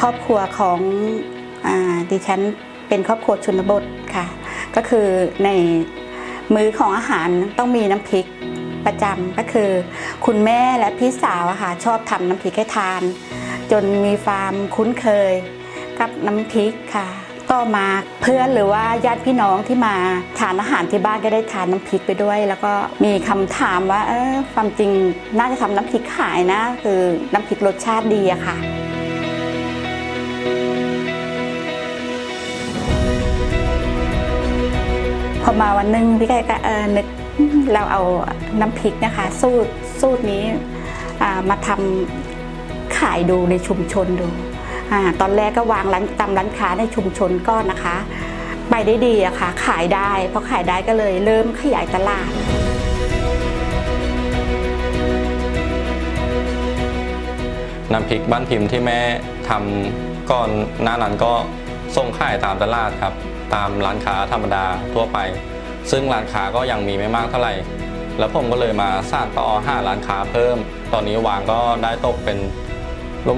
ครอบครัวของอดิฉันเป็นครอบครัวชนบทค่ะ ก็คือในมื้อของอาหารต้องมีน้ำพริกประจำก็คือ คุณแม่และพี่สาวค่ะชอบทำน้ำพริกให้ทาน จนมีความคุ้นเคยกับน้ำพริกค่ะ ก็มาเพื่อนหรือว่าญาติพี่น้องที่มาทานอาหารที่บ้านก็ได้ทานน้ำพริกไปด้วย แล้วก็มีคำถามว่าเออความจริงน่าจะทำน้ำพริกขายนะ คือน้ำพริกรสชาติดีอะค่ะ อมาวันหนึงพี่ไก่ก็เออนึกเราเอาน้ำพริกนะคะ สูตรสูตรนี้มาทำขายดูในชุมชนดูอตอนแรกก็วางร้านตามร้านค้าในชุมชนก็นะคะ ไปได้ดีอะค่ะ ขายได้พอขายได้ก็เลยเริ่มขยายตลาดน้ำพริกบ้านพิมพ์ที่แม่ทำก่อนหน้านั้นก็ส่งขายตามตลาดครับ ตามร้านค้าธรรมดาทั่วไป ซึ่งร้านค้าก็ยังมีไม่มากเท่าไหร่ แล้วผมก็เลยมาสร้างต่อห้าร้านค้าเพิ่ม ตอนนี้วางก็ได้ตกเป็น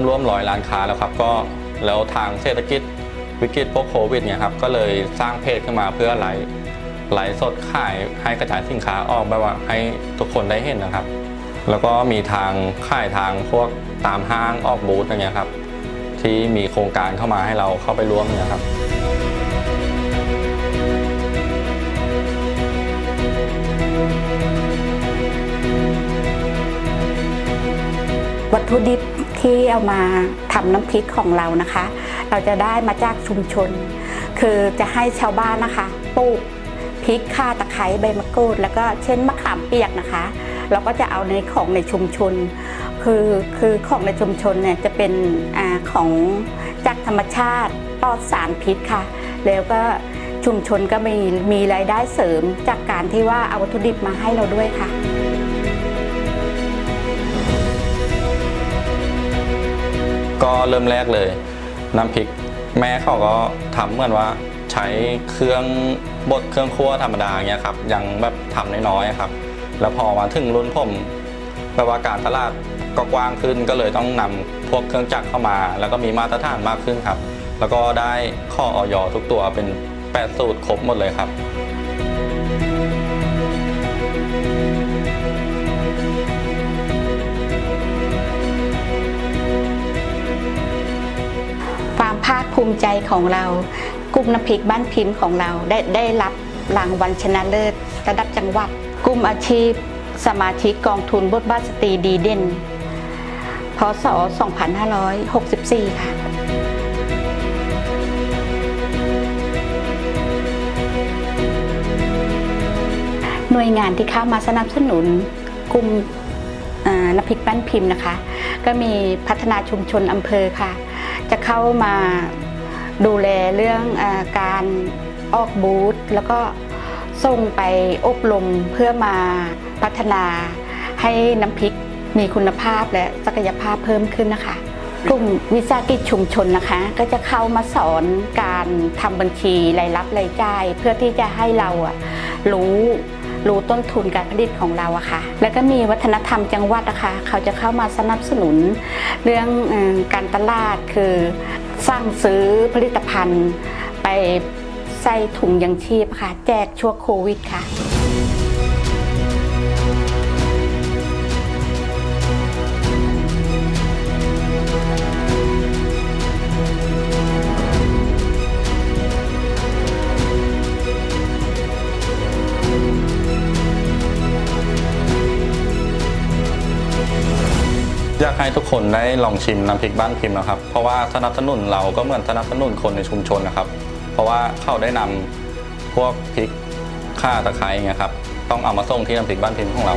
ร่วมๆร้อยร้านค้าแล้วครับก็แล้วทางเศรษฐกิจวิกฤตพวกโควิดเนี่ยครับก็เลยสร้างเพจขึ้นมาเพื่อไลฟ์ไลฟ์สดขายให้กระจายสินค้าออกแบบว่าให้ทุกคนได้เห็นนะครับ แล้วก็มีทางค่ายทางพวกตามห้างออกบูธอย่างเงี้ยครับ ที่มีโครงการเข้ามาให้เราเข้าไปร่วมเนี่ยครับ วัตถุดิบที่เอามาทำน้ำพริกของเรานะคะ เราจะได้มาจากชุมชน คือจะให้ชาวบ้านนะคะปลูกพริกข่าตะไคร้ใบมะกรูด แล้วก็เช่นมะขามเปียกนะคะ เราก็จะเอาในของในชุมชน คือคือของในชุมชนเนี่ยจะเป็นอของจากธรรมชาติปลอดสารพิษค่ะ แล้วก็ชุมชนก็มีมีรายได้เสริมจากการที่ว่าเอาวัตถุดิบมาให้เราด้วยค่ะ ก็เริ่มแรกเลยน้ำพริกแม่เขาก็ทำเหมือนว่าใช้เครื่องบดเครื่องคั่วธรรมดาเงี้ยครับยังแบบทำน้อยๆครับ แล้วพอมาถึงรุ่นผมแปลว่าการตลาดก็กว้างขึ้นก็เลยต้องนำพวกเครื่องจักรเข้ามา แล้วก็มีมาตรฐานมากขึ้นครับ แล้วก็ได้ข้อออยทุกตัวเป็นแปดสูตรครบหมดเลยครับามภาคภูมิใจของเรากลุ่มน้ำพริกบ้านพิมพ์ของเราได้ได้รับรางวัลชนะเลิศระดับจังหวัดกลุ่มอาชีพ สมาชิกกองทุนบทบาทสตรีดีเด่น พศ 2564 ค่ะหน่วยงานที่เข้ามาสนับสนุนกลุ่มน้ำพริกบ้านพิมพ์นะคะ ก็มีพัฒนาชุมชนอำเภอค่ะ จะเข้ามาดูแลเรื่องอาการออกบูธแล้วก็ส่งไปอบรมเพื่อมาพัฒนาให้น้ำพริกมีคุณภาพและศักยภาพเพิ่มขึ้นนะคะ กลุ่มวิสาหกิจชุมชนนะคะ ก็จะเข้ามาสอนการทำบัญชีรายรับรายจ่าย เพื่อที่จะให้เราอะรู้ รู้ต้นทุนการผลิตของเราอะค่ะ แล้วก็มีวัฒนธรรมจังหวัดนะคะเขาจะเข้ามาสนับสนุนเรื่องอการตลาดคือสร้างซื้อผลิตภัณฑ์ไปใส่ถุงยังชีพค่ะ แจกช่วงโควิดค่ะ อยากให้ทุกคนได้ลองชิมน้ำพริกบ้านพิมพ์นะครับ เพราะว่าสนับสนุนเราก็เหมือนสนับสนุนคนในชุมชนนะครับ เพราะว่าเขาได้นำพวกพริกข่าตะไคร้เงี้ยครับต้องเอามาส่งที่น้ำพริกบ้านพิมพ์ของเรา